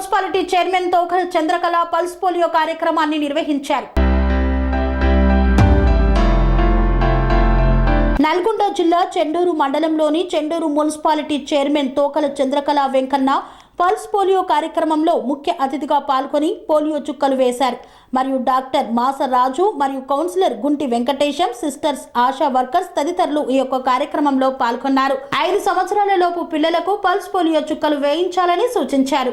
Municipality chairman Tokal Chandrakala pulse polio కార్యక్రమాన్ని నిర్వహించారు. నల్గొండ జిల్లా చెండూరు మండలంలోని Chandur municipality chairman Tokala Chandrakala Venkanna pulse polio కార్యక్రమంలో ముఖ్య అతిథిగా పాల్గొని పోలియో చుక్కలు వేశారు. మరియు డాక్టర్ మాస రాజు మరియు councillor Gunti Venkatesham sisters ASHA workers తదితరులు ఈ యొక్క కార్యక్రమంలో పాల్గొన్నారు. ఐదు సంవత్సరాల లోపు పిల్లలకు పల్స్ పోలియో చుక్కలు వేయించాలని సూచించారు.